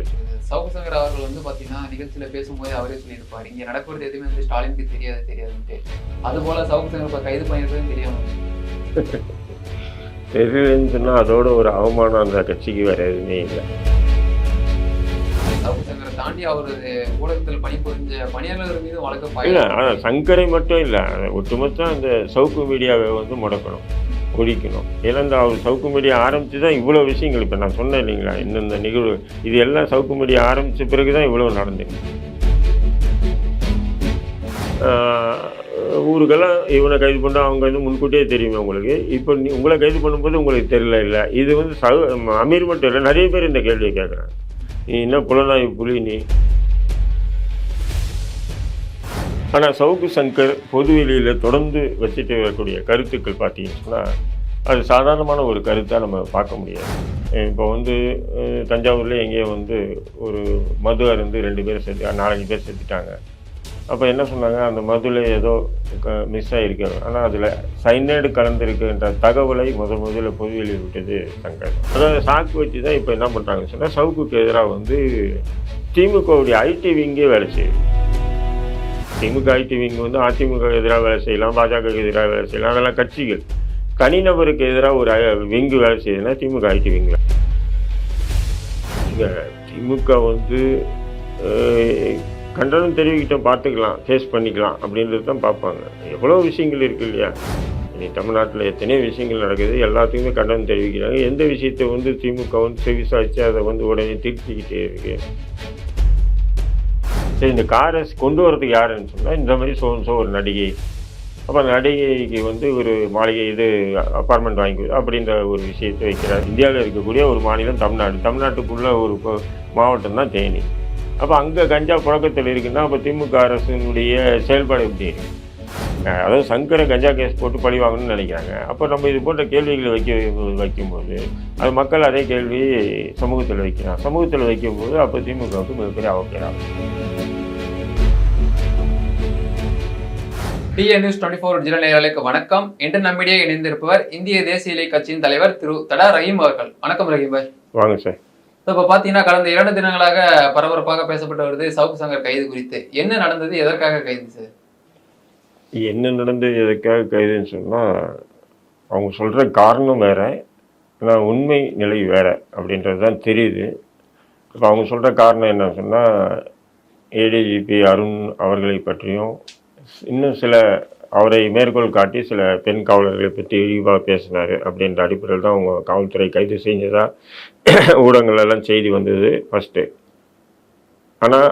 ஆயிடுச்சு. சவுக்கு சங்கர் அவர்கள் வந்து பாத்தீங்கன்னா நிகழ்ச்சியில பேசும்போது அவரே சொல்லியிருப்பாரு. இங்க நடக்கிறது எதுவுமே வந்து ஸ்டாலினுக்கு தெரியாது தெரியாதுன்ட்டு. அது போல சவுக்கு சங்கர் இப்ப கைது பண்ணிருக்கதும் தெரியாம தெரியலன்னு சொன்னால் அதோட ஒரு அவமானம் அந்த கட்சிக்கு வேற எதுவுமே இல்லை. சவுக்கு சங்கரை தாண்டி அவரது ஊடகத்தில் பணிபுரிஞ்ச பணியாளர்கள் மீது வழக்கு இல்லை ஆனால் சங்கரை மட்டும் இல்லை. ஒட்டுமொத்தம் அந்த சவுக்கு மீடியாவை வந்து முடக்கணும். ஒழிக்கணும் ஏன்னா இந்த அவர் சவுக்கு மீடியா ஆரம்பித்து தான் இவ்வளோ விஷயங்கள். இப்போ நான் சொன்னேன் இல்லைங்களா இந்தந்த நிகழ்வு இது எல்லாம் சவுக்கு மீடியா ஆரம்பித்த பிறகு தான் இவ்வளோ நடந்தது ஊருக்கெல்லாம் இவனை கைது பண்ணால் அவங்க வந்து முன்கூட்டியே தெரியுமே உங்களுக்கு. இப்போ நீ உங்களை கைது பண்ணும்போது உங்களுக்கு தெரியல இல்லை. இது வந்து சவு அமீர் மட்டும் இல்லை நிறைய பேர் இந்த கேள்வியை கேட்குறாங்க. நீ என்ன புலனாய்வு புலி நீ? ஆனால் சவுக்கு சங்கர் பொதுவெளியில் தொடர்ந்து வச்சுட்டு வரக்கூடிய கருத்துக்கள் பார்த்தீங்கன்னா அது சாதாரணமான ஒரு கருத்தாக நம்ம பார்க்க முடியாது. இப்போ வந்து தஞ்சாவூரில் எங்கேயோ வந்து ஒரு மது அருந்து ரெண்டு பேர் செத்து நாலஞ்சு பேர் செத்துட்டாங்க அப்போ என்ன சொன்னாங்க? அந்த மதுவில் ஏதோ மிஸ் ஆகிருக்கு ஆனால் அதில் சைனைடு கலந்துருக்குன்ற தகவலை முதல் முதல்ல பொதுவெளி விட்டது சங்கர். அதாவது சாக்கு வச்சு தான் இப்போ என்ன பண்ணுறாங்கன்னு சொன்னால் சவுக்குக்கு எதிராக வந்து திமுகவுடைய ஐடி விங்கே வேலை செய்யுது. திமுக ஐடிவிங்க வந்து அதிமுக எதிராக வேலை செய்யலாம் பாஜகவுக்கு எதிராக வேலை செய்யலாம் அதெல்லாம் கட்சிகள். தனிநபருக்கு எதிராக ஒரு விங்கு வேலை செய்யுதுன்னா திமுக ஐடி விங்கில் திமுக வந்து கண்டனம் தெரிவிக்கிட்டோம் பார்த்துக்கலாம் ஃபேஸ் பண்ணிக்கலாம் அப்படின்றது தான் பார்ப்பாங்க. எவ்வளோ விஷயங்கள் இருக்கு இல்லையா? இனி தமிழ்நாட்டில் எத்தனையோ விஷயங்கள் நடக்குது. எல்லாத்துக்குமே கண்டனம் தெரிவிக்கிறாங்க. எந்த விஷயத்தை வந்து திமுக வந்து செவிசாய்ச்சி அதை வந்து உடனே திருத்திக்கிட்டே இருக்குது சரி இந்த காரை கொண்டு வரதுக்கு யாருன்னு சொன்னால் இந்த மாதிரி சோ சோ ஒரு நடிகை. அப்போ அந்த நடிகைக்கு வந்து ஒரு மாளிகை இது அப்பார்ட்மெண்ட் வாங்கி அப்படின்ற ஒரு விஷயத்தை வைக்கிறார். இந்தியாவில் இருக்கக்கூடிய ஒரு மாநிலம் தமிழ்நாடு. தமிழ்நாட்டுக்குள்ள ஒரு மாவட்டம் தான் தேனி. அப்போ அங்கே கஞ்சா புழக்கத்தில் இருக்குன்னா அப்போ திமுக அரசினுடைய செயல்பாடு எப்படி அதாவது சங்கரை கஞ்சா கேஸ் போட்டு பழி வாங்கணும்னு நினைக்கிறாங்க. அப்போ நம்ம இது போன்ற கேள்விகளை வைக்க வைக்கும்போது அது மக்கள் அதே கேள்வி சமூகத்தில் வைக்கிறான் சமூகத்தில் வைக்கும்போது அப்போ திமுகவுக்கு மிகப்பெரிய அவப்பேராகும் TN news twenty four original நேயர்களுக்கு வணக்கம். இன்று நம்மிடையே இணைந்திருப்பவர் இந்திய தேசிய இலை கட்சியின் தலைவர் திரு தடா ரஹீம் அவர்கள். வணக்கம் ரஹீம் பாய். வாங்க சார். இப்போ பார்த்தீங்கன்னா கடந்த இரண்டு தினங்களாக பரபரப்பாக பேசப்பட்டு வருது சவுக்கு சங்கர் கைது குறித்து. என்ன நடந்தது? எதற்காக கைது சார்? என்ன நடந்தது எதுக்காக கைதுன்னு சொன்னால் அவங்க சொல்கிற காரணம் வேற ஆனால் உண்மை நிலை வேற அப்படின்றது தான் தெரியுது. இப்போ அவங்க சொல்கிற காரணம் என்ன சொன்னால் ஏடிஜிபி அருண் அவர்களை பற்றியும் இன்னும் சில அவரை மேற்கோள் காட்டி சில பெண் காவலர்களை பற்றி இழிவாக பேசினார் அப்படின்ற அடிப்படையில் தான் அவங்க காவல்துறை கைது செஞ்சதாக ஊடகங்களெல்லாம் செய்தி வந்தது ஃபஸ்ட்டு ஆனால்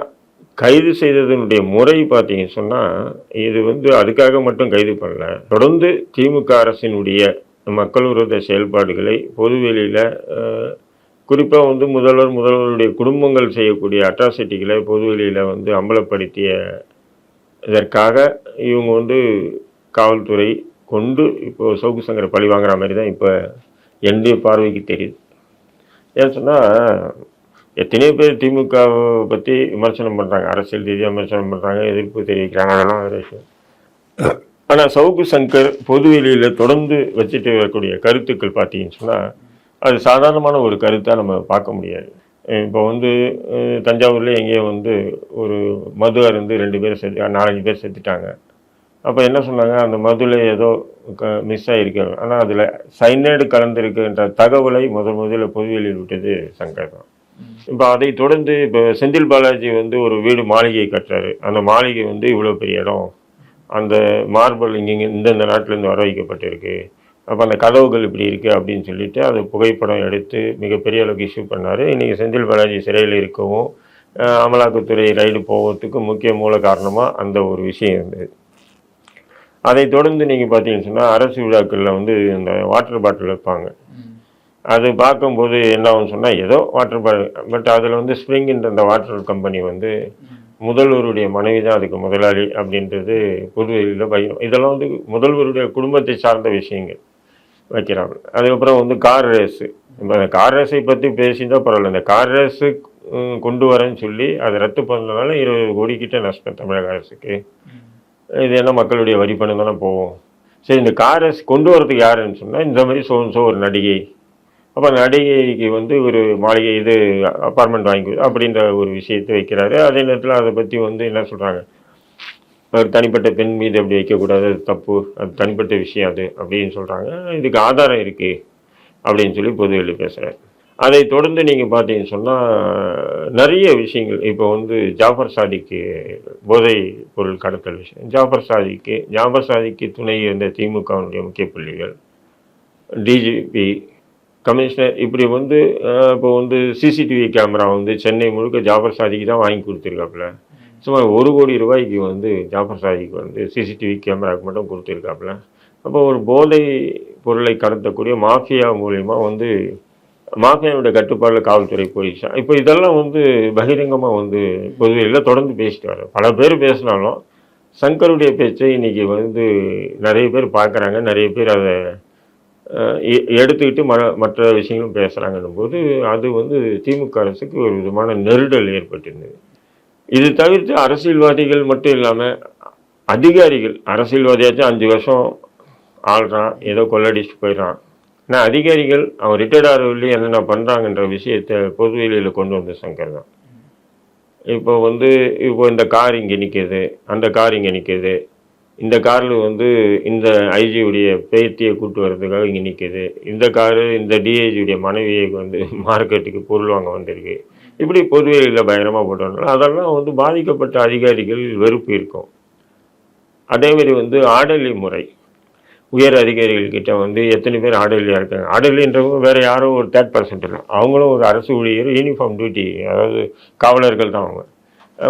கைது செய்ததனுடைய முறை பார்த்தீங்க சொன்னால் இது வந்து அதுக்காக மட்டும் கைது பண்ணல. தொடர்ந்து திமுக அரசினுடைய மக்கள் விரோத செயல்பாடுகளை பொதுவெளியில் குறிப்பாக வந்து முதல்வர் முதல்வருடைய குடும்பங்கள் செய்யக்கூடிய அட்ராசிட்டிகளை பொதுவெளியில் வந்து அம்பலப்படுத்திய இதற்காக இவங்க வந்து காவல்துறை கொண்டு இப்போ சவுக்கு சங்கரை பழி வாங்குற மாதிரி தான் இப்போ என்னுடைய பார்வைக்கு தெரியுது. ஏன்னு சொன்னால் எத்தனையோ பேர் திமுகவை பற்றி விமர்சனம் பண்ணுறாங்க அரசியல் ரீதியாக விமர்சனம் பண்ணுறாங்க எதிர்ப்பு தெரிவிக்கிறாங்க அதெல்லாம் வேறு விஷயம். ஆனால் சவுக்கு சங்கர் பொதுவெளியில் தொடர்ந்து வச்சுட்டு வரக்கூடிய கருத்துக்கள் பார்த்தீங்கன்னு சொன்னால் அது சாதாரணமான ஒரு கருத்தாக நம்ம பார்க்க முடியாது. இப்போ வந்து தஞ்சாவூர்ல எங்கேயோ வந்து ஒரு மது அருந்து ரெண்டு பேர் செத்து நாலஞ்சு பேர் செத்துட்டாங்க. அப்போ என்ன சொன்னாங்க? அந்த மதுவில் ஏதோ மிஸ் ஆகிருக்கு ஆனால் அதில் சைனைடு கலந்துருக்குன்ற தகவலை முதல் முதல்ல பொதுவெளியில் விட்டது சங்கர் தான் இப்போ அதை தொடர்ந்து இப்போ செந்தில் பாலாஜி வந்து ஒரு வீடு மாளிகை கட்டுறாரு. அந்த மாளிகை வந்து இவ்வளோ பெரிய இடம். அந்த மார்பிள் இங்கே இந்தந்த நாட்டிலேருந்து வர வைக்கப்பட்டிருக்கு. அப்போ அந்த கதவுகள் இப்படி இருக்குது அப்படின்னு சொல்லிட்டு அதை புகைப்படம் எடுத்து மிகப்பெரிய அளவுக்கு இஷ்யூ பண்ணார். இன்றைக்கி செந்தில் பாலாஜி சிறையில் இருக்கவும் அமலாக்கத்துறை ரைடு போகிறதுக்கு முக்கிய மூல காரணமாக அந்த ஒரு விஷயம் இருந்தது. அதை தொடர்ந்து நீங்கள் பார்த்தீங்கன்னு சொன்னால் அரசு விழாக்களில் வந்து இந்த வாட்டர் பாட்டில் வைப்பாங்க. அது பார்க்கும்போது என்ன ஆகும்னு சொன்னால் ஏதோ வாட்டர் பாட்டில் பட் அதில் வந்து ஸ்ப்ரிங்ன்ற அந்த வாட்டர் கம்பெனி வந்து முதல்வருடைய மனைவி தான் அதுக்கு முதலாளி அப்படின்றது பொதுவெளியில் பயம் இதெல்லாம் வந்து முதல்வருடைய குடும்பத்தை சார்ந்த விஷயங்கள். வைக்கிறாங்க. அதுக்கப்புறம் வந்து கார் ரேஸு இப்போ கார் ரேஸை பற்றி பேசியிருந்தால் பரவாயில்ல. இந்த கார் ரேஸு கொண்டு வரேன்னு சொல்லி அதை ரத்து பண்ணதுனால இருபது கோடி கிட்ட நஷ்டம் தமிழக அரசுக்கு. இது என்ன மக்களுடைய வரி பணம் தானே போகும். சரி இந்த காரை கொண்டு வரதுக்கு யாருன்னு சொன்னால் இந்த மாதிரி சோ சோ ஒரு நடிகை. அப்போ நடிகைக்கு வந்து ஒரு மாளிகை இது அப்பார்ட்மெண்ட் வாங்கி அப்படின்ற ஒரு விஷயத்தை வைக்கிறாரு. அதே நேரத்தில் அதை பற்றி வந்து என்ன சொல்கிறாங்க ஒரு தனிப்பட்ட பெண் மீது அப்படி வைக்கக்கூடாது அது தப்பு அது தனிப்பட்ட விஷயம் அது அப்படின்னு சொல்கிறாங்க இதுக்கு ஆதாரம் இருக்குது அப்படின்னு சொல்லி பொதுவெளி பேசுகிறேன் அதை தொடர்ந்து நீங்கள் பார்த்தீங்கன்னு சொன்னால் நிறைய விஷயங்கள். இப்போ வந்து ஜாஃபர் சாதிக்கு போதை பொருள் கடத்தல் விஷயம். ஜாஃபர் சாதிக்கு ஜாஃபர் சாதிக்கு துணை இருந்த திமுகவுடைய முக்கிய புள்ளிகள் டிஜிபி கமிஷனர் இப்படி வந்து இப்போ வந்து சிசிடிவி கேமரா வந்து சென்னை முழுக்க ஜாஃபர் சாதிக்கு தான் வாங்கி கொடுத்துருக்காப்புல. சுமார் ஒரு கோடி ரூபாய்க்கு வந்து ஜாஃபர் சாஹிக்கு வந்து சிசிடிவி கேமராவுக்கு மட்டும் கொடுத்துருக்காப்புல. அப்போ ஒரு போதை பொருளை கடத்தக்கூடிய மாஃபியா மூலயமா வந்து மாஃபியாவுடைய கட்டுப்பாடில் காவல்துறை போயிடுச்சு இப்போ இதெல்லாம் வந்து பகிரங்கமாக வந்து பொதுவெளியில் தொடர்ந்து பேசிட்டு வர பல பேர் பேசினாலும் சங்கருடைய பேச்சை இன்றைக்கி வந்து நிறைய பேர் பார்க்குறாங்க. நிறைய பேர் அதை எ- எடுத்துக்கிட்டு ம மற்ற விஷயங்களும் பேசுகிறாங்கன்னும் போது அது வந்து திமுக அரசுக்கு ஒரு விதமான நெருடல் ஏற்பட்டிருந்தது. இது தவிர்த்து அரசியல்வாதிகள் மட்டும் இல்லாமல் அதிகாரிகள் அரசியல்வாதியாச்சும் அஞ்சு வருஷம் ஆள்றான் ஏதோ கொள்ளடிச்சுட்டு போயிடுறான். ஆனால் அதிகாரிகள் அவன் ரிட்டையர்ட் ஆகிறவர்களே என்னென்ன பண்ணுறாங்கன்ற விஷயத்தை பொதுவெளியில் கொண்டு வந்த சங்கர் தான். இப்போ வந்து இப்போ இந்த கார் இங்கே நிற்கிது அந்த கார் இங்கே நிற்கிது இந்த காரில் வந்து இந்த ஐஜியுடைய பேத்தியை கூட்டு வர்றதுக்காக இங்கே நிற்கிது இந்த காரு இந்த டிஐஜியுடைய மனைவியை வந்து மார்க்கெட்டுக்கு பொருள் வாங்க வந்திருக்கு. இப்படி பொதுவெளியில் பயங்கரமாக போட்டோம்னா அதெல்லாம் வந்து பாதிக்கப்பட்ட அதிகாரிகள் வெறுப்பு இருக்கும். அதேமாரி வந்து ஆடலி முறை. உயர் அதிகாரிகள்கிட்ட வந்து எத்தனை பேர் ஆடலியாக இருக்காங்க? ஆடலின்றவங்க வேறு யாரும் ஒரு தேர்ட் பர்சன்ட் இல்லை அவங்களும் ஒரு அரசு ஊழியர் யூனிஃபார்ம் டியூட்டி அதாவது காவலர்கள் தான் அவங்க.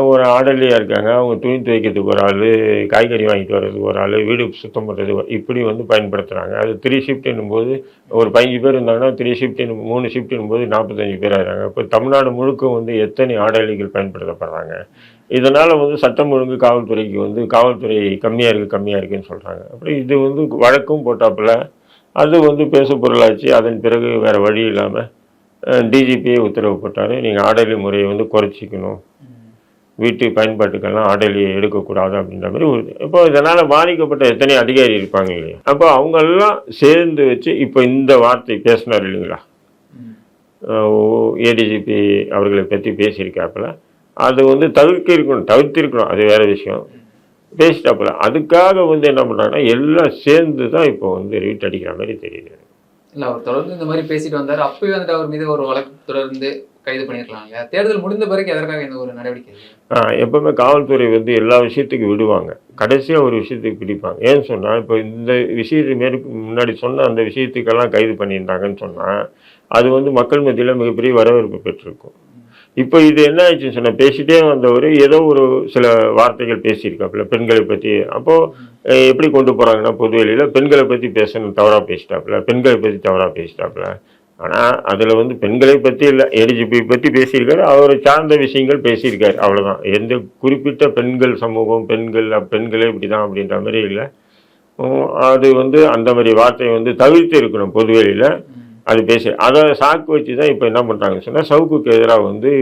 ஒரு ஆடலியாக இருக்காங்க. அவங்க துணி துவைக்கிறதுக்கு ஒரு ஆள் காய்கறி வாங்கிட்டு வர்றதுக்கு ஒரு ஆள் வீடு சுத்தம் பண்ணுறது இப்படி வந்து பயன்படுத்துகிறாங்க அது த்ரீ ஷிஃப்ட்னும் போது ஒரு பதினஞ்சு பேர் இருந்தாங்கன்னா த்ரீ ஷிஃப்ட் மூணு ஷிஃப்ட்னும் போது நாற்பத்தஞ்சு பேர் ஆகிறாங்க இப்போ தமிழ்நாடு முழுக்க வந்து எத்தனை ஆடலிகள் பயன்படுத்தப்படுறாங்க? இதனால் வந்து சட்டம் ஒழுங்கு காவல்துறைக்கு வந்து காவல்துறை கம்மியாக இருக்குது கம்மியாக இருக்குன்னு சொல்கிறாங்க அப்படி இது வந்து வழக்கும் போட்டாப்புல அது வந்து பேசு பொருளாச்சு. அதன் பிறகு வேறு வழி இல்லாமல் டிஜிபியே உத்தரவு போட்டாலும் நீங்கள் ஆடலி முறையை வந்து குறைச்சிக்கணும். வீட்டு பயன்பாட்டுக்கெல்லாம் ஆடலியை எடுக்கக்கூடாது அப்படின்ற மாதிரி ஒரு இப்போ இதனால் பாதிக்கப்பட்ட எத்தனை அதிகாரி இருப்பாங்க இல்லையா? அப்போ அவங்கெல்லாம் சேர்ந்து வச்சு இப்போ இந்த வார்த்தை பேசினார் இல்லைங்களா? ஏடிஜிபி அவர்களை பற்றி பேசியிருக்காப்புல. அது வந்து தவிர்க்க இருக்கணும் தவிர்த்திருக்கணும். அது வேற விஷயம். பேசிட்டாப்புல. அதுக்காக வந்து என்ன பண்ணுறாங்கன்னா எல்லாம் சேர்ந்து தான் இப்போ வந்து ரீட் அடிக்கிற மாதிரி தெரியுது. இல்ல அவர் தொடர்ந்து இந்த மாதிரி பேசிட்டு வந்தாரு. அப்பவே வந்துட்டு அவர் மீது ஒரு வழக்கு தொடர்ந்து கைது பண்ணிருக்கலாம். இல்லையா? தேர்தல் முடிந்த பிறகு எதற்காக இந்த ஒரு நடவடிக்கை? எப்பவுமே காவல்துறை வந்து எல்லா விஷயத்துக்கும் விடுவாங்க. கடைசியாக ஒரு விஷயத்துக்கு பிடிப்பாங்க. ஏன்னு சொன்னால் இப்போ இந்த விஷயத்துக்கு மேற்கு முன்னாடி சொன்ன அந்த விஷயத்துக்கெல்லாம் கைது பண்ணியிருந்தாங்கன்னு சொன்னால் அது வந்து மக்கள் மத்தியில் மிகப்பெரிய வரவேற்பு பெற்றிருக்கும். இப்போ இது என்ன ஆயிடுச்சுன்னு சொன்னால் பேசிட்டே வந்தவர் ஏதோ ஒரு சில வார்த்தைகள் பேசியிருக்காப்புல பெண்களை பற்றி அப்போது எப்படி கொண்டு போகிறாங்கன்னா பொதுவெளியில் பெண்களை பற்றி பேசணும் தவறாக பேசிட்டாப்புல பெண்களை பற்றி தவறாக பேசிட்டாப்புல. ஆனால் அதில் வந்து பெண்களை பற்றி இல்லை எடிஜிபி பற்றி பேசியிருக்காரு. அவரை சார்ந்த விஷயங்கள் பேசியிருக்காரு. அவ்வளோதான் எந்த குறிப்பிட்ட பெண்கள் சமூகம் பெண்கள் பெண்களே இப்படி தான் அப்படின்ற மாதிரி இல்லை. அது வந்து அந்த மாதிரி வார்த்தையை வந்து தவிர்த்து இருக்கணும் பொதுவெளியில். அது பேசி அதை சாக்கு வச்சு தான் இப்போ என்ன பண்ணுறாங்கன்னு சொன்னால் சவுக்குக்கு எதிராக வந்து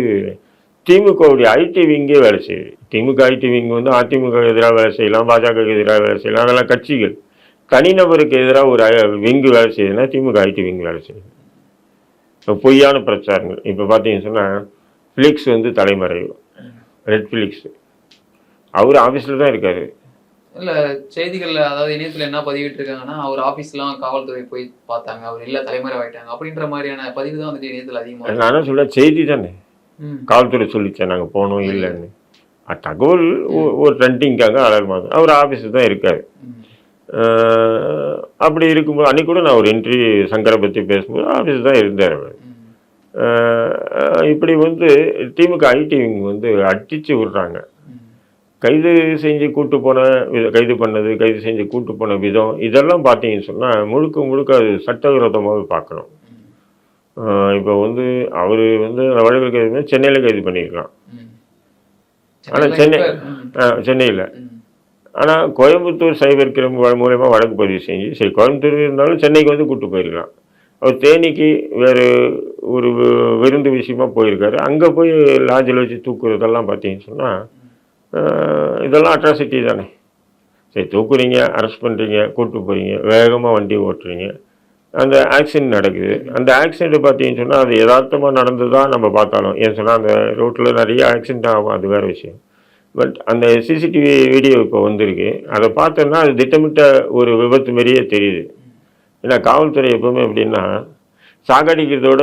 திமுகவுடைய ஐடி விங்கே வேலை செய்யுது. திமுக ஐடி விங் வந்து அதிமுக எதிராக வேலை செய்யலாம் பாஜகவுக்கு எதிராக வேலை செய்யலாம் அதெல்லாம் கட்சிகள். தனிநபருக்கு எதிராக ஒரு விங்கு வேலை செய்யுதுன்னா திமுக ஐடி விங் வேலை செய்யுது. இப்போ பொய்யான பிரச்சாரங்கள். இப்போ பார்த்தீங்கன்னு சொன்னால் ஃபிலிக்ஸ் வந்து தலைமறைவு. ரெட் ஃபிலிக்ஸ் அவர் ஆஃபீஸில் தான் இருக்காரு. இல்ல செய்திகள்ல அதாவது இணையத்துல என்ன பதிவிட்டு இருக்காங்கன்னா அவர் ஆபீஸ்லாம் காவல்துறை போய் பார்த்தாங்க. அவர் இல்ல தலைமுறை ஆயிட்டாங்க. அப்படின்ற மாதிரியான பதிவு தான் வந்துட்டு இணையத்துல அதிகமா இருக்கு. நான் சொல்ல செய்தி தானே. காவல்துறை சொல்லிச்சேன் நாங்கள் போனோம் இல்லைன்னு. தகவல் ஒரு ட்ரெண்டிங்காக அலர்மாது அவர் ஆஃபீஸில் தான் இருக்காரு. அப்படி இருக்கும்போது அன்னைக்கு கூட நான் ஒரு இன்ட்ரி சங்கரை பற்றி பேசும்போது ஆஃபீஸ் தான் இருந்தார் அவர் இப்படி வந்து திமுக ஐடி வந்து அடிச்சு விடுறாங்க. கைது செஞ்சு கூட்டு போன கைது பண்ணது கைது செஞ்சு கூட்டு போன விதம் இதெல்லாம் பார்த்தீங்கன்னு சொன்னால் முழுக்க முழுக்க அது சட்டவிரோதமாகவே பார்க்கணும் இப்போ வந்து அவர் வந்து வழக்கில் கைது பண்ணி சென்னையில் கைது பண்ணியிருக்கலாம் ம். ஆனா சென்னையில சென்னை-. சென்னையில். ஆனால் கோயம்புத்தூர் சைபர் கிரைம் மூலயமா வழக்கு பதிவு செஞ்சு சரி கோயம்புத்தூர் இருந்தாலும் சென்னைக்கு வந்து கூப்பிட்டு போயிருக்கலாம். அவர் தேனிக்கு வேறு ஒரு விருந்து விஷயமா போயிருக்காரு. அங்கே போய் லாஜில் வச்சு தூக்குறதெல்லாம் பார்த்தீங்கன்னு சொன்னால் இதெல்லாம் அட்ராசிட்டி தானே. சரி தூக்குறீங்க அரெஸ்ட் பண்ணுறீங்க கூப்பிட்டு போகிறீங்க வேகமாக வண்டி ஓட்டுறீங்க. அந்த ஆக்சிடென்ட் நடக்குது. அந்த ஆக்சிடென்ட் பார்த்தீங்கன்னு சொன்னால் அது யதார்த்தமாக தான் நம்ம பார்த்தாலும். ஏன் சொன்னால் அந்த ரோட்டில் நிறைய ஆக்சிடென்ட் ஆகும். அது வேறு விஷயம். பட் அந்த சிசிடிவி வீடியோ இப்போ வந்திருக்கு. அதை பார்த்தோன்னா அது திட்டமிட்ட ஒரு விபத்து மாதிரியே தெரியுது. ஏன்னா காவல்துறை எப்பவுமே எப்படின்னா சாகடிக்கிறதோட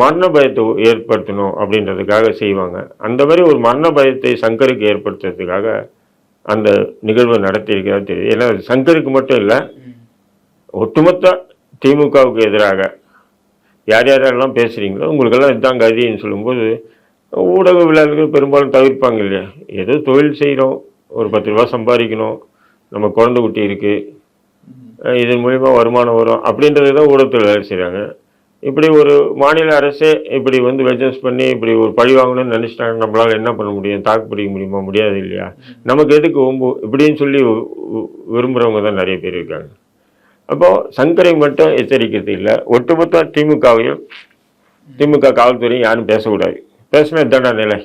மரண பயத்தை ஏற்படுத்தணும் அப்படின்றதுக்காக செய்வாங்க. அந்த மாதிரி ஒரு மரண பயத்தை சங்கருக்கு ஏற்படுத்துறதுக்காக அந்த நிகழ்வு நடத்தியிருக்கிறதா தெரியுது. ஏன்னா அது சங்கருக்கு மட்டும் இல்லை ஒட்டுமொத்த திமுகவுக்கு எதிராக. யார் யாரெல்லாம் பேசுகிறீங்களோ உங்களுக்கெல்லாம் இதுதான் கதின்னு சொல்லும்போது ஊடக விழாக்கள் பெரும்பாலும் தவிர்ப்பாங்க இல்லையா? ஏதோ தொழில் செய்கிறோம் ஒரு பத்து ரூபா சம்பாதிக்கணும் நம்ம குழந்தை குட்டி இருக்குது இதன் மூலிமா வருமானம் வரும் அப்படின்றது தான் ஊடகத்தில் செய்கிறாங்க இப்படி ஒரு மாநில அரசே இப்படி வந்து வெஜன்ஸ் பண்ணி இப்படி ஒரு பழி வாங்கணும்னு நினச்சிட்டாங்க நம்மளால் என்ன பண்ண முடியும்? தாக்கு பிடிக்க முடியுமா? முடியாது இல்லையா? நமக்கு எதுக்கு ஒம்பு? இப்படின்னு சொல்லி விரும்புகிறவங்க தான் நிறைய பேர் இருக்காங்க. அப்போது சங்கரை மட்டும் எச்சரிக்கிறது இல்லை ஒட்டுமொத்த திமுகவையும் திமுக காவல்துறையும் யாரும் பேசக்கூடாது. பேசினா இதாண்டா நிலை.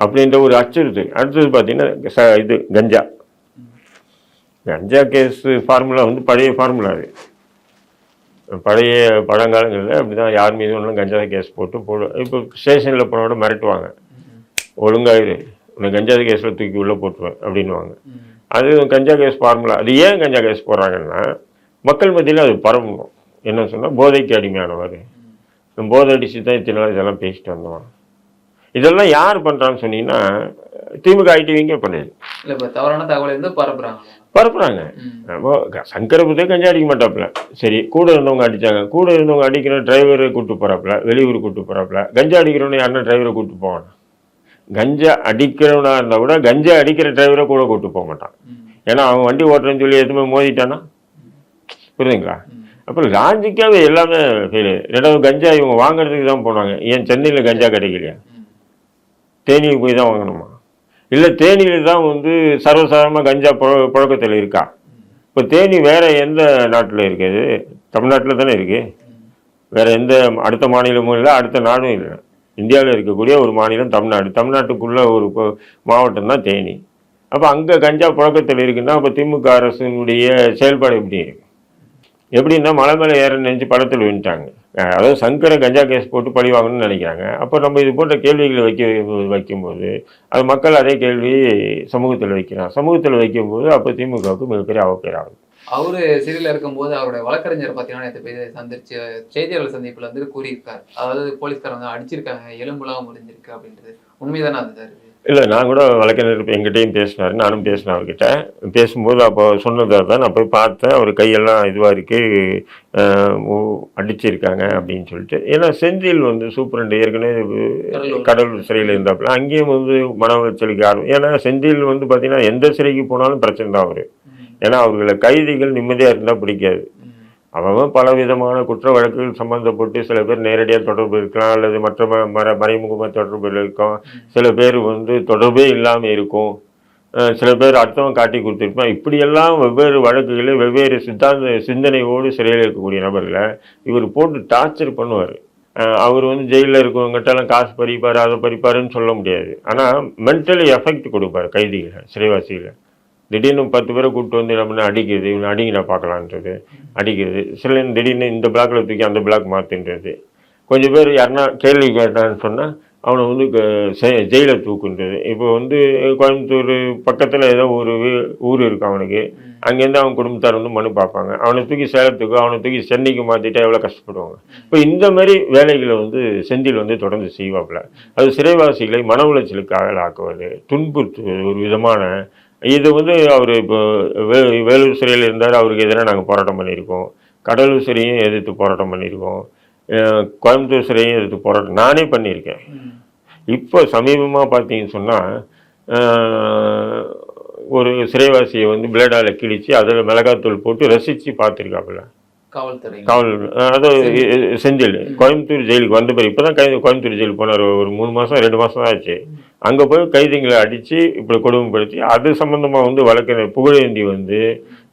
அப்படின்ற ஒரு அச்சுறுத்தல். அடுத்தது பார்த்தீங்கன்னா ச இது கஞ்சா. கஞ்சா கேஸ் ஃபார்முலா வந்து பழைய ஃபார்முலா அது. பழைய பழங்காலங்களில் அப்படி தான் யார் மீது ஒன்றும் கஞ்சா கேஸ் போட்டு போடு. இப்போ ஸ்டேஷனில் போனோட மிரட்டுவாங்க. ஒழுங்காயிரு உன்னை கஞ்சா கேஸில் தூக்கி உள்ளே போட்டுருவேன் அப்படின்னுவாங்க. ம். அது கஞ்சா கேஸ் ஃபார்முலா. அது ஏன் கஞ்சா கேஸ் போடுறாங்கன்னா மக்கள் மத்தியில் அது பரவணும் என்ன சொன்னால் போதைக்கு அடிமையானவர். போதை அடிச்சு தான் இத்தனை நாள் இதெல்லாம் பேசிட்டு வந்தோம் இதெல்லாம் யார் பண்ணுறான்னு சொன்னீங்கன்னா திமுக ஐடிவிங்க பண்ணுது இல்ல இப்ப தவறான தகவலை வந்து பரப்புறாங்க. பரப்புறாங்க. சங்கரை பற்றி கஞ்சா அடிக்க மாட்டாப்புல. சரி கூட இருந்தவங்க அடிச்சாங்க. கூட இருந்தவங்க அடிக்கிற டிரைவரை கூட்டு போறாப்புல. வெளியூர் கூட்டு போறாப்புல. கஞ்சா அடிக்கிறவனு யாருன்னா டிரைவரை கூட்டு போவான் கஞ்சா அடிக்கிறவனா இருந்தா கூட கஞ்சா அடிக்கிற டிரைவரை கூட கூட்டு போக மாட்டான். ஏன்னா அவன் வண்டி ஓட்டுறேன்னு சொல்லி எதுவுமே மோதிட்டானா? புரியுதுங்களா. அப்புறம் லாஜிக்காகவே எல்லாமே ஃபெயிலு ரெண்டாவது கஞ்சா இவங்க வாங்குறதுக்கு தான் போனாங்க. ஏன் சென்னையில் கஞ்சா கிடைக்கலையா? தேனியில் போய் தான் வாங்கணுமா? இல்லை தேனியில் தான் வந்து சர்வசாதாரணமாக கஞ்சா புழ புழக்கத்தில் இருக்கா? இப்போ தேனி வேறு எந்த நாட்டில் இருக்குது? தமிழ்நாட்டில் தானே இருக்குது வேறு எந்த அடுத்த மாநிலமும் இல்லை அடுத்த நாடும் இல்லை. இந்தியாவில் இருக்கக்கூடிய ஒரு மாநிலம் தமிழ்நாடு. தமிழ்நாட்டுக்குள்ள ஒரு மாவட்டம் தான் தேனி. அப்போ அங்கே கஞ்சா புழக்கத்தில் இருக்குன்னா அப்போ திமுக அரசினுடைய செயல்பாடு எப்படி இருக்கு? எப்படின்னா மலை மேலே ஏற நினைச்சு படத்தில் விழுந்துட்டாங்க. அதாவது சங்கரை கஞ்சா கேஸ் போட்டு பழி வாங்கணும்னு நினைக்கிறாங்க. அப்போ நம்ம இது போன்ற கேள்விகளை வைக்க வைக்கும்போது அது மக்கள் அதே கேள்வி சமூகத்தில் வைக்கிறான் சமூகத்தில் வைக்கும்போது அப்போ திமுகவுக்கு மிகப்பெரிய அவப்பேராகும் ஆகும் சிறையில் இருக்கும்போது அவருடைய வழக்கறிஞர் பார்த்தீங்கன்னா நேற்று போய் சந்திச்சு செய்தியாளர் சந்திப்பில் வந்து கூறியிருக்கார். அதாவது போலீஸ்காரங்க அடிச்சிருக்காங்க எலும்புலாம் முறிஞ்சிருக்கு அப்படின்றது. உண்மைதானே அது சார் இல்லை நான் கூட வழக்கறிஞர் எங்கிட்டையும் பேசினார். நானும் பேசினேன் அவர்கிட்ட. பேசும்போது அப்போ சொன்னதாக தான் நான் போய் பார்த்தேன். அவர் கையெல்லாம் இதுவாக இருக்கு. அஹ், ஓ- அடிச்சிருக்காங்க அப்படின்னு சொல்லிட்டு. ஏன்னா செந்தில் வந்து சூப்பரண்டு ஏற்கனவே கடலூர். கடலூர் சிறையில் இருந்தாப்புல. அங்கேயும் வந்து மன உளைச்சலுக்கு ஆரம்பம் ஏன்னா செந்தில் வந்து பார்த்தீங்கன்னா எந்த சிறைக்கு போனாலும் பிரச்சனை தான் அவர். ஏன்னா அவர்களை கைதிகள் நிம்மதியாக இருந்தால் பிடிக்காது. அவன் பல விதமான குற்ற வழக்குகள் சம்பந்தப்பட்டு சில பேர் நேரடியாக தொடர்பு இருக்கலாம் அல்லது மற்ற ம- மற மறைமுகமாக தொடர்பில் இருக்கும் சில பேர் வந்து தொடர்பே இல்லாமல் இருக்கும். சில பேர் அர்த்தம் காட்டி கொடுத்துருப்பான். இப்படியெல்லாம் வெவ்வேறு வழக்குகளை வெவ்வேறு சித்தாந்த சிந்தனையோடு சிறையில் இருக்கக்கூடிய நபர்களை இவர் போட்டு டார்ச்சர் பண்ணுவார். அவர் வந்து ஜெயிலில் இருக்கவங்ககிட்டலாம் காசு பறிப்பார் அதை பறிப்பாருன்னு சொல்ல முடியாது. ஆனால் மென்டலி எஃபெக்ட் கொடுப்பார் கைதிகளை சிறைவாசிகளை. திடீர்னு பத்து பேரை கூப்பிட்டு வந்து நம்ம அடிக்கிறது இவனை அடிங்க நான் பார்க்கலான்றது. அடிக்கிறது சில திடீர்னு இந்த பிளாக்கில் தூக்கி அந்த பிளாக் மாற்றுன்றது கொஞ்சம் பேர் யாருன்னா கேள்வி கேட்டான்னு சொன்னால் அவனை வந்து ஜெயிலில் தூக்குன்றது. இப்போ வந்து கோயம்புத்தூர் பக்கத்தில் ஏதோ ஒரு வீ- ஊர் இருக்கு அவனுக்கு. அங்கேருந்து அவன் குடும்பத்தார் வந்து மனு பார்ப்பாங்க. அவனை தூக்கி சேலத்துக்கு அவனை தூக்கி சென்னைக்கு மாற்றிட்டா எவ்வளோ கஷ்டப்படுவாங்க? இப்போ இந்த மாதிரி வேலைகளை வந்து செந்தில் வந்து தொடர்ந்து செய்வாப்புல. அது சிறைவாசிகளை மன உளைச்சலுக்காக ஆக்குவது துன்புறுத்துவது ஒரு விதமான இது வந்து அவர் இப்போ வே வேலூர் சிறையில் இருந்தார் அவருக்கு எதிராக நாங்கள் போராட்டம் பண்ணியிருக்கோம். கடலூர் சிறையும் எதிர்த்து போராட்டம் பண்ணியிருக்கோம். கோயம்புத்தூர் சிறையும் எதிர்த்து போராட்டம் நானே பண்ணியிருக்கேன். இப்போ சமீபமாக பார்த்தீங்கன்னு சொன்னால் ஒரு சிறைவாசியை வந்து பிளேடால் கிழிச்சு அதில் மிளகாத்தூள் போட்டு ரசித்து பார்த்துருக்காப்புல. காவல்துறை காவல் அதாவது செந்தில் கோயம்புத்தூர் ஜெயிலுக்கு வந்த பிறகு இப்போ தான் கைது கோயம்புத்தூர் ஜெயிலுக்கு போனார். ஒரு மூணு மாதம் ரெண்டு மாதம் தான் ஆச்சு. அங்கே போய் கைதிகளை அடித்து இப்படி கொடுமைப்படுத்தி அது சம்மந்தமாக வந்து வழக்கு புகழேந்தி வந்து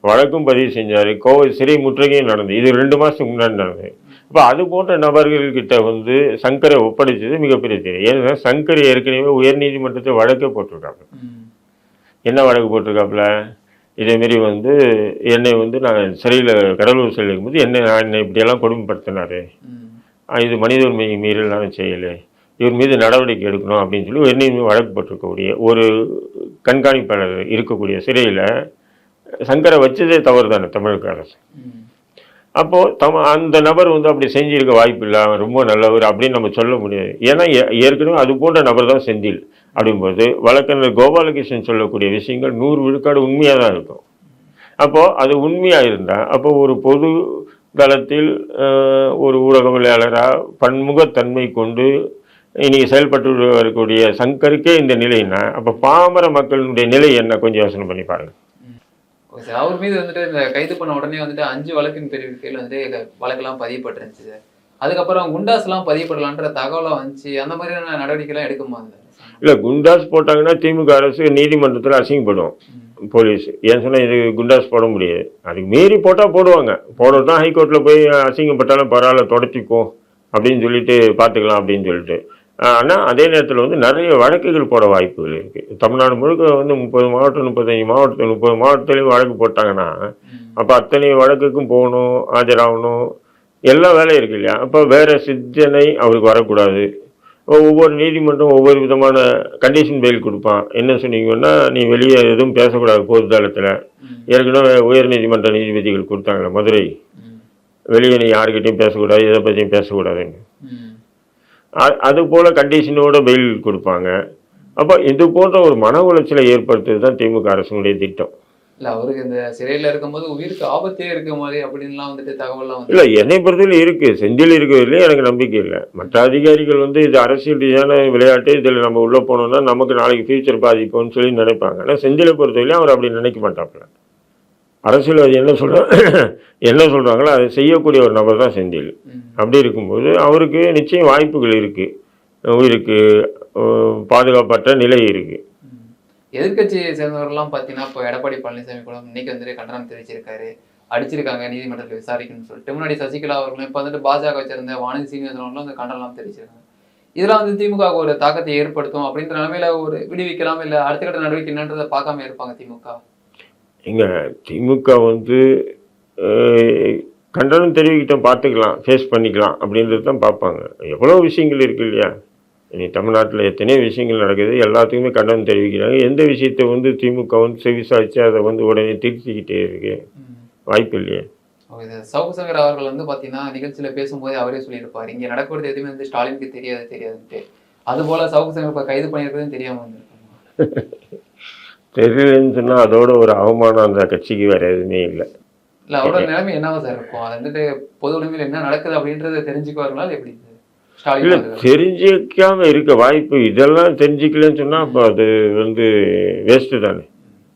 வழக்கும் பதிவு செஞ்சார். கோவை சிறை முற்றுகையும் நடந்தது இது ரெண்டு மாதத்துக்கு முன்னாடி நடந்தது. இப்போ அது போன்ற நபர்கள்கிட்ட வந்து சங்கரை ஒப்படைச்சது மிகப்பெரிய தெரியும் ஏன்னா சங்கர் ஏற்கனவே உயர்நீதிமன்றத்தில் வழக்கே போட்டிருக்காங்க. என்ன வழக்கு போட்டிருக்காப்புல? இதேமாரி வந்து என்னை வந்து நான் சிறையில் கடலூர் சிறையில் இருக்கும்போது என்னை நான் என்னை இப்படியெல்லாம் கொடுமைப்படுத்தினாரு. இது மனித உரிமை மீறல் நான் செய்யலை. இவர் மீது நடவடிக்கை எடுக்கணும் அப்படின்னு சொல்லி என்னை மீது வழக்கு போட்டிருக்கக்கூடிய ஒரு கண்காணிப்பாளர் இருக்கக்கூடிய சிறையில் சங்கரை வச்சதே தவறு தானே தமிழக அரசு. அப்போது தம அந்த நபர் வந்து அப்படி செஞ்சிருக்க வாய்ப்பு இல்லை அவன் ரொம்ப நல்லவர் அப்படின்னு நம்ம சொல்ல முடியாது. ஏன்னா ஏற்கனவே அது போன்ற நபர் தான் செந்தில். அப்படிங்கும்போது வழக்கறிஞர் கோபாலகிருஷ்ணன் சொல்லக்கூடிய விஷயங்கள் நூறு விழுக்காடு உண்மையாக தான் இருக்கும். அப்போது அது உண்மையாக இருந்தால் அப்போ ஒரு பொது தளத்தில் ஒரு ஊடகவியலாளராக பன்முகத்தன்மை கொண்டு இன்றைக்கி செயல்பட்டு வரக்கூடிய சங்கருக்கே இந்த நிலைன்னா அப்போ பாமர மக்களினுடைய நிலை என்ன? கொஞ்சம் யோசனை பண்ணி பாருங்கள் ஓகே சார் அவர் மீது வந்துட்டு இந்த கைது பண்ண உடனே வந்துட்டு அஞ்சு வழக்கின் பிரிவு கீழ் வந்துட்டு வழக்கெல்லாம் பதியப்பட்டிருந்துச்சு சார். அதுக்கப்புறம் குண்டாஸ்லாம் பதியப்படலான்ற தகவலாக வந்துச்சு அந்த மாதிரியான நடவடிக்கைலாம் எடுக்குமா இல்லை குண்டாஸ் போட்டாங்கன்னா திமுக அரசு நீதிமன்றத்தில் அசிங்கப்படும் போலீஸ். ஏன் சொன்னால் இது குண்டாஸ் போட முடியாது. அதுக்கு மீறி போட்டால் போடுவாங்க. போடட்டும் ஹைகோர்ட்டில் போய் அசிங்கப்பட்டாலும் பரவாயில்ல தொடச்சிக்கும் அப்படின்னு சொல்லிட்டு பார்த்துக்கலாம் அப்படின்னு சொல்லிட்டு. ஆனால் அதே நேரத்தில் வந்து நிறைய வழக்குகள் போட வாய்ப்புகள் இருக்குது தமிழ்நாடு முழுக்க வந்து முப்பது மாவட்டம் முப்பத்தஞ்சு மாவட்டத்தில் முப்பது மாவட்டத்துலேயும் வழக்கு போட்டாங்கன்னா அப்போ அத்தனை வழக்குக்கும் போகணும் ஆஜராகணும். எல்லா வேலையும் இருக்கு இல்லையா? அப்போ வேற சித்தனை அவருக்கு வரக்கூடாது. ஒவ்வொரு நீதிமன்றம் ஒவ்வொரு விதமான கண்டிஷன் பெயில் கொடுப்பான். என்ன சொன்னீங்கன்னா நீ வெளியே எதுவும் பேசக்கூடாது பொது தளத்தில் ஏற்கனவே உயர் நீதிமன்ற நீதிபதிகள் கொடுத்தாங்களே மதுரை. வெளியே நீ யாருக்கிட்டையும் பேசக்கூடாது எதை பற்றியும் பேசக்கூடாதுன்னு. அது போல் கண்டிஷனோட பெயில் கொடுப்பாங்க. அப்போ இது போன்ற ஒரு மன உளைச்சலை ஏற்படுத்துறது தான் திமுக அரசுடைய திட்டம். இல்ல அவருக்கு இந்த சிறையில இருக்கும்போது உயிருக்கு ஆபத்தே இருக்க மாதிரி அப்படின்லாம் வந்துட்டு தகவல்லாம் இல்லை என்னை பொறுத்தவரை இருக்குது செந்தில் இருக்கிறதுலே எனக்கு நம்பிக்கை இல்லை. மற்ற அதிகாரிகள் வந்து இது அரசியல் ரீதியான விளையாட்டு இதில் நம்ம உள்ளே போனோம்னா நமக்கு நாளைக்கு ஃபியூச்சர் பாதிக்கும்னு சொல்லி நினைப்பாங்க. ஆனால் செந்திலை பொறுத்தவரையிலும் அவர் அப்படி நினைக்க மாட்டாப்புல. அரசியல்வாதி என்ன சொல்ற என்ன சொல்கிறாங்களோ அதை செய்யக்கூடிய ஒரு நபர் தான் செந்தில். அப்படி இருக்கும்போது அவருக்கு நிச்சயம் வாய்ப்புகள் இருக்குது உயிருக்கு பாதுகாப்பற்ற நிலை இருக்குது எதிர்கட்சியை எதிர்க்கட்சியை சேர்ந்தவர்கள்லாம் பார்த்தீங்கன்னா இப்போ எடப்பாடி பழனிசாமி கூட இன்னைக்கு வந்துட்டு கண்டனம் தெரிவிச்சிருக்காரு. அடிச்சிருக்காங்க நீதிமன்றத்தில் விசாரிக்கணும்னு சொல்லிட்டு. முன்னாடி சசிகலா அவர்களும் இப்போ வந்துட்டு பாஜக வச்சிருந்த வானதி சீனிவாசனும் அந்த கண்டனம் தெரிவிச்சிருக்காங்க. இதெல்லாம் வந்து திமுக ஒரு தாக்கத்தை ஏற்படுத்தும் அப்படின்ற நிலைமையில ஒரு விடுவிக்கலாம் இல்லை அடுத்த கட்ட நடவடிக்கை என்னன்றதை பார்க்காம இருப்பாங்க திமுக? இங்க திமுக வந்து கண்டனம் தெரிவிக்கிட்டோம் பார்த்துக்கலாம் ஃபேஸ் பண்ணிக்கலாம் அப்படின்றது தான் பார்ப்பாங்க. எவ்வளோ விஷயங்கள் இருக்கு இல்லையா? இனி தமிழ்நாட்டில் எத்தனையோ விஷயங்கள் நடக்குது. எல்லாத்துக்குமே கண்டனம் தெரிவிக்கிறாங்க. எந்த விஷயத்தை வந்து திமுக வந்து செவிசாய்ச்சி அதை வந்து உடனே திருத்திக்கிட்டே இருக்கு. வாய்ப்பு இல்லையே. ஓகே சார் சவுக்கு சங்கர் அவர்கள் வந்து பார்த்தீங்கன்னா நிகழ்ச்சியில பேசும்போது அவரே சொல்லியிருப்பார். இங்க நடக்கிறது எதுவுமே வந்து ஸ்டாலினுக்கு தெரியாது தெரியாதுன்ட்டு. அது போல சவுக்கு சங்கர் இப்போ கைது பண்ணியிருக்கிறதும் தெரியாம வந்திருக்காங்க தெரியலன்னு சொன்னால் அதோட ஒரு அவமானம் அந்த கட்சிக்கு வேற எதுவுமே இல்லை. இல்ல அவரோட நிலைமை என்னவா சார் இருக்கும்? அது வந்துட்டு பொது உடைமையில் என்ன நடக்குது அப்படின்றத தெரிஞ்சுக்குவார்களா எப்படி? இல்லை அவர்கள்? தெரிஞ்சிக்காம இருக்க வாய்ப்பு இதெல்லாம் தெரிஞ்சிக்கலன்னு சொன்னால் அப்போ அது வந்து வேஸ்ட்டு தானே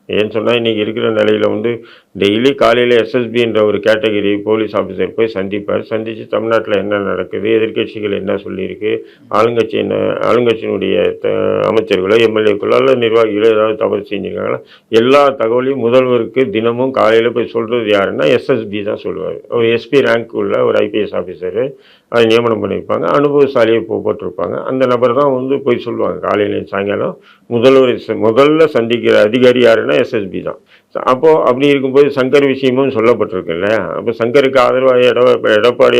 ஏன்னு சொன்னால் இன்றைக்கி இருக்கிற நிலையில் வந்து டெய்லி காலையில் எஸ்எஸ்பின்ற ஒரு கேட்டகரி போலீஸ் ஆஃபீஸர் போய் சந்திப்பார். சந்தித்து தமிழ்நாட்டில் என்ன நடக்குது எதிர்க்கட்சிகள் என்ன சொல்லியிருக்கு ஆளுங்கட்சி என்ன ஆளுங்கட்சியினுடைய த- அமைச்சர்களோ எம்எல்ஏக்களோ அல்ல நிர்வாகிகளோ ஏதாவது தவறு செஞ்சுருக்காங்களா? எல்லா தகவலையும் முதல்வருக்கு தினமும் காலையில் போய் சொல்கிறது யாருன்னா எஸ்எஸ்பி தான் சொல்லுவார். ஒரு எஸ்பி ரேங்க் உள்ள ஒரு ஐபிஎஸ் ஆஃபீஸர் அதை நியமனம் பண்ணியிருப்பாங்க. அனுபவசாலியை போட்டிருப்பாங்க. அந்த நபர் தான் வந்து போய் சொல்லுவாங்க. காலையிலையும் சாயங்காலம் முதல்வர் முதல்ல சந்திக்கிற அதிகாரி யாருன்னா எஸ்எஸ்பி தான். அப்போது அப்படி இருக்கும்போது சங்கர் விஷயமும் சொல்லப்பட்டிருக்கு இல்லையா? அப்போ சங்கருக்கு ஆதரவாக எட எடப்பாடி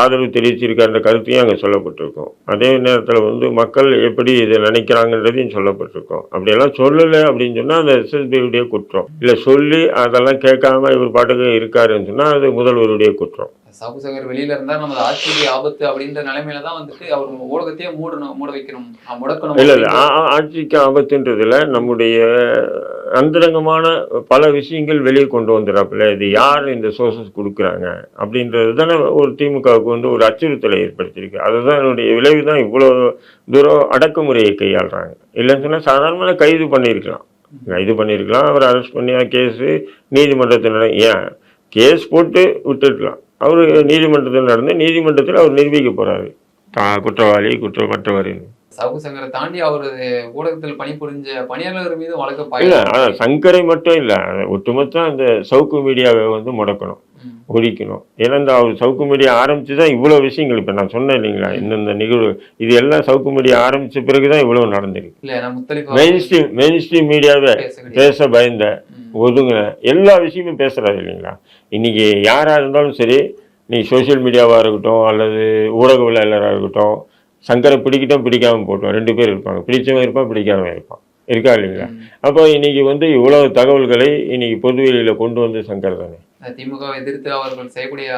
ஆதரவு தெரிவிச்சிருக்கான்ற கருத்தையும் அங்கே சொல்லப்பட்டிருக்கும். அதே நேரத்தில் வந்து மக்கள் எப்படி இதை நினைக்கிறாங்கன்றதையும் சொல்லப்பட்டிருக்கும். அப்படியெல்லாம் சொல்லலை அப்படின்னு சொன்னால் அந்த எஸ்எஸ்பியுடைய குற்றம். இல்லை சொல்லி அதெல்லாம் கேட்காம இவர் பாட்டுக்கு இருக்காருன்னு சொன்னால் அது முதல்வருடைய குற்றம். சங்கர் வெளியில இருந்தா நம்ம ஆட்சிக்கு ஆபத்து அப்படின்ற நிலைமையில தான் வந்துட்டு அவர் ஊடகத்தையே மூடணும் மூட வைக்கணும் முடக்கணும். இல்லை இல்லை ஆட்சிக்கு ஆபத்துன்றதுல நம்முடைய அந்தரங்கமான பல விஷயங்கள் வெளியே கொண்டு வந்துடுறாப்புல. இது யார் இந்த சோர்சஸ் கொடுக்குறாங்க? அப்படின்றது தானே ஒரு திமுகவுக்கு வந்து ஒரு அச்சுறுத்தலை ஏற்படுத்தியிருக்கு. அதுதான் என்னுடைய விளைவு தான். இவ்வளோ தூரம் அடக்குமுறையை கையாளுறாங்க. இல்லைன்னு சொன்னால் சாதாரணமாக கைது பண்ணியிருக்கலாம். கைது பண்ணியிருக்கலாம். அவர் அரெஸ்ட் பண்ணி கேஸு நீதிமன்றத்தில் ஏன்? கேஸ் போட்டு விட்டுருக்கலாம். அவர் நீதிமன்றத்தில் நடந்து நீதிமன்றத்தில் அவர் நிரூபிக்க போகிறாரு குற்றவாளி குற்றமற்றவரின்னு சவுக்கு சங்கரை தாண்டி அவரது ஊடகத்தில் பணிபுரிஞ்ச பணியாளர் மீது வழக்கு இல்ல பாய அதான் சங்கரை மட்டும் இல்ல. ஒட்டுமொத்தம் அந்த சவுக்கு மீடியாவை வந்து முடக்கணும். ஒழிக்கணும். ஏன்னா இந்த அவர் சவுக்கு மீடியா ஆரம்பிச்சு தான் இவ்வளோ விஷயங்கள். இப்போ நான் சொன்னேன் இல்லைங்களா இந்தந்த நிகழ்வு இது எல்லாம் சவுக்கு மீடியா ஆரம்பிச்ச பிறகு தான் இவ்வளோ நடந்திருக்கு மெயின் ஸ்ட்ரீம் மெயின் ஸ்ட்ரீம் மீடியாவே பேச பயந்த. ஒதுங்க எல்லா விஷயமும் பேசுறாரு இல்லைங்களா. இன்னைக்கு யாரா இருந்தாலும் சரி நீ சோஷியல் மீடியாவா இருக்கட்டும் அல்லது ஊடகவியலாளராக இருக்கட்டும் சங்கரை பிடிக்கிட்டோம் பிடிக்காம போட்டோம். ரெண்டு பேர் இருப்பாங்க. பிடிச்சவன் இருப்பான் பிடிக்காம இருப்பான். இருக்கா இல்லைங்களா. அப்போ இன்னைக்கு வந்து இவ்வளவு தகவல்களை இன்னைக்கு பொதுவெளியில கொண்டு வந்து சங்கர் தானே? திமுக எதிர்த்து அவர்கள் செய்யக்கூடிய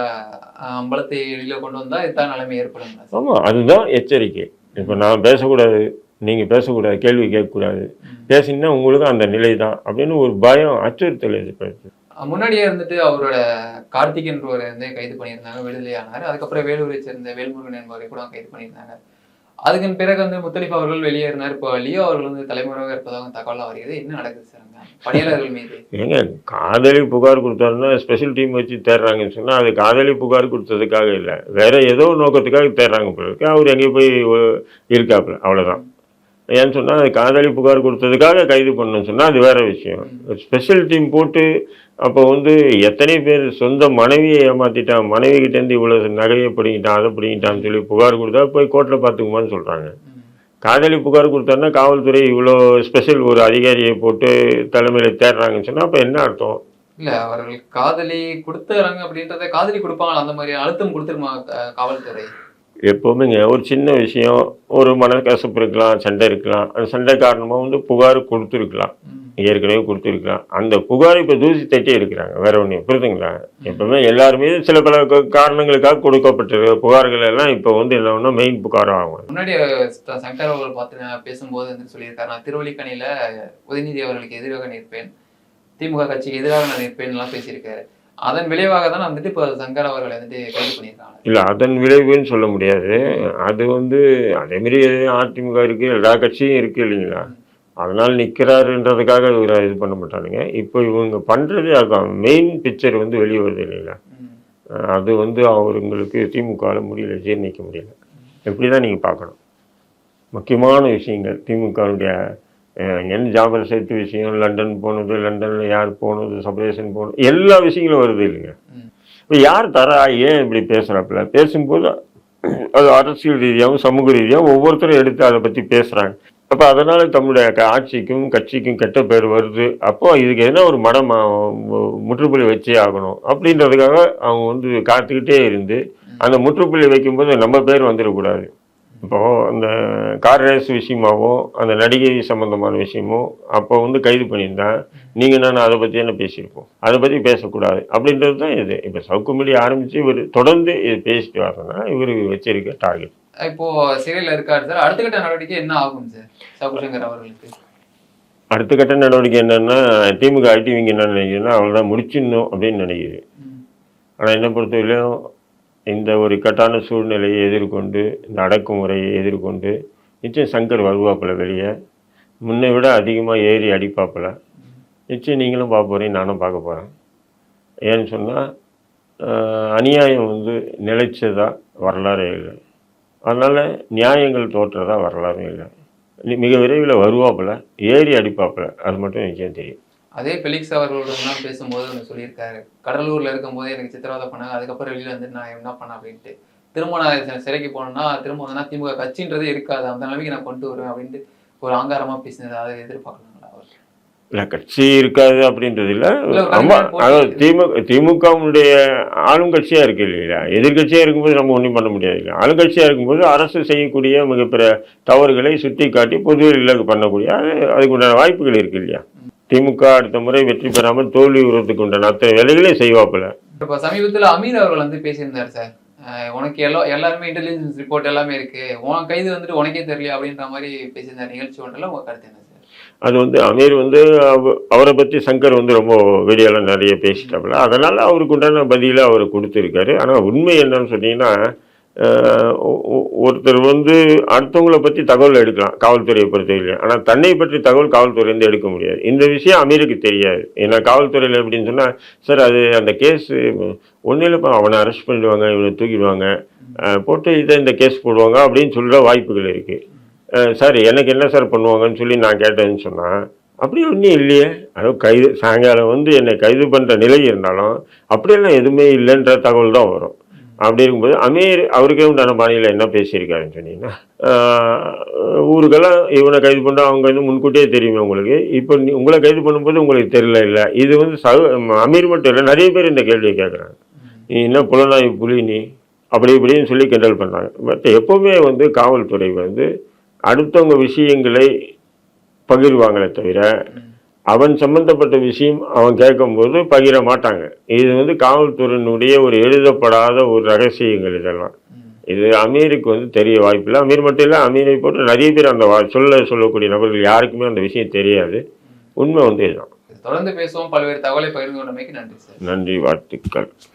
அம்பலத்தை வெளியில கொண்டு வந்தா இதுதான் நிலைமை ஏற்படும். ஆமா அதுதான் எச்சரிக்கை. இப்போ நான் பேசக்கூடாது நீங்க பேசக்கூடாது கேள்வி கேட்கக்கூடாது. பேசினா உங்களுக்கும் அந்த நிலை தான் அப்படின்னு ஒரு பயம் அச்சுறுத்தல் ஏற்படுது. முன்னாடியே இருந்துட்டு அவரோட கார்த்திக் என்பவரை வந்து கைது பண்ணியிருந்தாங்க விடுதலை ஆனார் அதுக்கப்புறம் வேலூரை சேர்ந்த வேல்முருகன் என்பவரை கூட கைது பண்ணியிருந்தாங்க. அதுக்கு பிறகு வந்து முத்தலிப் அவர்கள் வெளியேறினார். இப்போ லியோ அவர்கள் வந்து தலைமுறையாக இருப்பதாக தகவலாக வருகிறது. என்ன நடக்குது சார் பணியாளர்கள் மீது. ஏங்க காதலி புகார் கொடுத்தாருன்னா ஸ்பெஷல் டீம் வச்சு தேடுறாங்கன்னு சொன்னால் அது காதலி புகார் கொடுத்ததுக்காக இல்லை. வேற ஏதோ நோக்கத்துக்காக தேடுறாங்க போல இருக்கு. அவர் எங்கேயும் போய் இருக்காப்புல. அவ்வளோதான் ஏன்னு சொன்னா அது காதலி புகார் கொடுத்ததுக்காக கைது பண்ணணும்னு சொன்னா அது வேற விஷயம். ஸ்பெஷல் டீம் போட்டு அப்போ வந்து எத்தனை பேர் சொந்த மனைவியை ஏமாத்திட்டான் மனைவி இவ்வளோ இருந்து இவ்வளவு நகையை பிடிங்கிட்டான் அதை பிடிங்கிட்டான்னு சொல்லி புகார் கொடுத்தா போய் கோர்ட்டில் பாத்துக்குமான்னு சொல்றாங்க. காதலி புகார் கொடுத்தாருன்னா காவல்துறை இவ்வளோ ஸ்பெஷல் ஒரு அதிகாரியை போட்டு தலைமையில் தேடுறாங்கன்னு சொன்னா அப்போ என்ன அர்த்தம்? இல்ல அவர்கள் காதலி கொடுத்துறாங்க அப்படின்றத காதலி கொடுப்பாங்களா? அந்த மாதிரி அழுத்தம் கொடுத்துருமா காவல்துறை? எப்போவுமேங்க ஒரு சின்ன விஷயம் ஒரு மனக்கசப்பு இருக்கலாம் சண்டை இருக்கலாம். அந்த சண்டை காரணமாக வந்து புகார் கொடுத்துருக்கலாம். ஏற்கனவே கொடுத்துருக்கலாம். அந்த புகாரை இப்போ தூசி தட்டி எடுக்கிறாங்க வேற ஒன்று புரியுதுங்களா? எப்பவுமே எல்லாருமே சில பல காரணங்களுக்காக கொடுக்கப்பட்ட புகார்கள் எல்லாம் இப்போ வந்து என்ன ஒன்றா மெயின் புகாராக ஆகும் முன்னாடி சங்கர் அவர்கள் பார்த்து பேசும்போது வந்து சொல்லியிருக்காரு. நான் திருவள்ளிக்கணியில உதயநிதி அவர்களுக்கு எதிராக நிற்பேன் திமுக கட்சிக்கு எதிராக நான் நிற்பேன் எல்லாம் பேசியிருக்காரு. அதன் விளைவாக தான் வந்துட்டு இப்போ சங்கர் அவர்களை வந்துட்டு கைது பண்ணியிருக்காங்க. இல்லை அதன் விளைவுன்னு சொல்ல முடியாது. அது வந்து அதேமாரி அதிமுக இருக்கு எல்லா கட்சியும் இருக்கு இல்லைங்களா? அதனால் நிற்கிறாருன்றதுக்காக இவரை இது பண்ண மாட்டானுங்க. இப்போ இவங்க பண்ணுறது மெயின் பிக்சர் வந்து வெளியே வருது இல்லைங்களா. அது வந்து அவங்களுக்கு திமுகவில் முடியல ஜீர்ணிக்க முடியல. இப்படி தான் நீங்கள் பார்க்கணும்? முக்கியமான விஷயங்கள் திமுகவுடைய என் ஜாபர் சேர்த்து விஷயம் லண்டன் போனது லண்டனில் யார் போனது சபரேஷன் போனது எல்லா விஷயங்களும் வருது இல்லைங்க. இப்போ யார் தரா ஏன் இப்படி பேசுகிறாப்புல பேசும்போது அது அரசியல் ரீதியாகவும் சமூக ரீதியாகவும் ஒவ்வொருத்தரும் எடுத்து அதை பற்றி பேசுகிறாங்க அப்போ அதனால் தம்முடைய ஆட்சிக்கும் கட்சிக்கும் கெட்ட பேர் வருது. அப்போ இதுக்கு என்ன ஒரு மடம் முற்றுப்புள்ளி வச்சே ஆகணும். அப்படின்றதுக்காக அவங்க வந்து காத்துக்கிட்டே இருந்து அந்த முற்றுப்புள்ளி வைக்கும்போது நம்ம பேர் வந்துடக்கூடாது. இப்போ அந்த கார் ரேஸ் விஷயமாவும் அந்த நடிகை சம்பந்தமான விஷயமும் அப்போ வந்து கைது பண்ணியிருந்தா நீங்க நான் அதை பற்றி என்ன பேசியிருப்போம்? அதை பற்றி பேசக்கூடாது. அப்படின்றது தான் இது. இப்போ சவுக்கு மீடியா ஆரம்பிச்சு இவர் தொடர்ந்து இது பேசிட்டு வரதுனா இவர் வச்சிருக்க டார்கெட் இப்போ சிறையில் இருக்காரு சார். அடுத்த கட்ட நடவடிக்கை என்ன ஆகும் சார்? சகுசங்கர் அவர்களுக்கு. அடுத்த கட்ட நடவடிக்கை என்னன்னா திமுக ஐடிவிங்க என்ன நினைக்கிறதுன்னா அவ்வளோதான் முடிச்சிடணும் அப்படின்னு நினைக்குது. ஆனால் என்னை பொறுத்தவரையிலும் இந்த ஒரு இக்கட்டான சூழ்நிலையை எதிர்கொண்டு இந்த அடக்குமுறையை எதிர்கொண்டு நிச்சயம் சங்கர் வருவாப்பில் வெளியே. முன்னை விட அதிகமாக ஏறி அடிப்பாப்பில். நிச்சயம் நீங்களும் பார்க்க போகிறீங்க நானும் பார்க்க போகிறேன் ஏன்னு சொன்னால் அநியாயம் வந்து நிலைச்சதாக வரலாறு இல்லை. அதனால் நியாயங்கள் தோற்றதாக வரலாறும் இல்லை. மிக விரைவில் வருவாப்பில் ஏறி அடிப்பாப்பில் அது மட்டும் நிச்சயம் தெரியும். அதே பெலிக்ஸ் அவர்களுடன் பேசும்போது ஒன்று சொல்லியிருக்காரு கடலூர்ல இருக்கும்போது எனக்கு சித்திரவதை பண்ணாங்க அதுக்கப்புறம் வெளியில வந்து நான் என்ன பண்ணேன் அப்படின்ட்டு. திரும்ப நான் சிறைக்கு போனேன்னா திரும்ப வந்து திமுக கட்சின்றதே இருக்காது அந்த நிலைமைக்கு நான் கொண்டு வருவேன் அப்படின்ட்டு ஒரு ஆங்காரமா பேசினது அதை எதிர்பார்க்கலாங்களா அவர். இல்லை கட்சி இருக்காது அப்படின்றது இல்லை. கட்சி அதாவது திமுக திமுகவுடைய ஆளும் கட்சியாக இருக்கு இல்லையா? எதிர்கட்சியாக இருக்கும்போது நம்ம ஒன்றும் பண்ண முடியாது இல்லை ஆளுங்கட்சியாக இருக்கும்போது அரசு செய்யக்கூடிய மிகப்பெரிய தவறுகளை சுட்டி காட்டி பொதுவெளியில் பண்ணக்கூடிய அது அதுக்கு உண்டான வாய்ப்புகள் இருக்கு இல்லையா? திமுக அடுத்த முறை வெற்றி பெறாமல் தோல்வி உறதுக்கு உண்டான அத்தனை வேலைகளையும் செய்வாப்புல. இப்போ சமீபத்துல அமீர் அவர்கள் வந்து பேசியிருந்தார் சார். உனக்கு எல்லா எல்லாருமே இன்டெலிஜென்ஸ் ரிப்போர்ட் எல்லாமே இருக்கு. உன் கைது வந்துட்டு உனக்கே தெரியல அப்படின்ற மாதிரி பேசியிருந்தார். நிகழ்ச்சி ஒன்றில் உங்க கருத்து என்ன சார்? அது வந்து அமீர் வந்து அவ- அவரை பற்றி சங்கர் வந்து ரொம்ப வீடியோலாம் நிறைய பேசிட்டாப்புல. அதனால் அவருக்கு உண்டான பதிலை அவர் கொடுத்துருக்காரு. ஆனால் உண்மை என்னன்னு சொன்னீங்கன்னா ஒருத்தர் வந்து அடுத்தவங்கள பற்றி தகவல் எடுக்கலாம் காவல்துறையை பொறுத்தவரையிலும். ஆனால் தன்னை பற்றி தகவல் காவல்துறையிலேருந்து எடுக்க முடியாது. இந்த விஷயம் அமீருக்கு தெரியாது. ஏன்னா காவல்துறையில் எப்படின்னு சொன்னால் சார் அது அந்த கேஸ் ஒன்றும் இல்லைப்பா அவனை அரெஸ்ட் பண்ணிடுவாங்க இவனை தூக்கிடுவாங்க. போட்டு இதை இந்த கேஸ் போடுவாங்க அப்படின்னு சொல்கிற வாய்ப்புகள் இருக்குது சார் எனக்கு என்ன சார் பண்ணுவாங்கன்னு சொல்லி நான் கேட்டேன்னு சொன்னேன் அப்படி ஒன்றும் இல்லையே. அதுவும் கைது சாயங்காலம் வந்து என்னை கைது பண்ணுற நிலை இருந்தாலும் அப்படியெல்லாம் எதுவுமே இல்லைன்ற தகவல் தான் வரும். அப்படி இருக்கும்போது அமீர் அவருக்கே உண்டான பாணியில் என்ன பேசியிருக்காருன்னு சொன்னீங்கன்னா ஊருக்கெல்லாம் இவனை கைது பண்ணால் அவங்க வந்து முன்கூட்டியே தெரியுமே உங்களுக்கு. இப்போ நீ உங்களை கைது பண்ணும்போது உங்களுக்கு தெரியல இல்லை. இது வந்து சக அமீர் மட்டும் இல்லை நிறைய பேர் இந்த கேள்வியை கேட்குறாங்க நீ என்ன புலனாய் புலி நீ? அப்படி இப்படின்னு சொல்லி கிண்டல் பண்ணாங்க பட் எப்போவுமே வந்து காவல்துறை வந்து அடுத்தவங்க விஷயங்களை பகிர்வாங்களே தவிர அவன் சம்பந்தப்பட்ட விஷயம் அவன் கேட்கும்போது பகிர மாட்டாங்க. இது வந்து காவல்துறையினுடைய ஒரு எழுதப்படாத ஒரு ரகசியங்கள் இதெல்லாம். இது அமீருக்கு வந்து தெரிய வாய்ப்பில்லை. அமீர் மட்டும் இல்லை அமீரை போட்டு நிறைய பேர் அந்த வா- சொல்ல சொல்லக்கூடிய நபர்கள் யாருக்குமே அந்த விஷயம் தெரியாது. உண்மை வந்து இதுதான். தொடர்ந்து பேசுவோம். பல்வேறு தகவலை பகிர்ந்து கொண்டமைக்கு நன்றி சார். நன்றி வாழ்த்துக்கள்.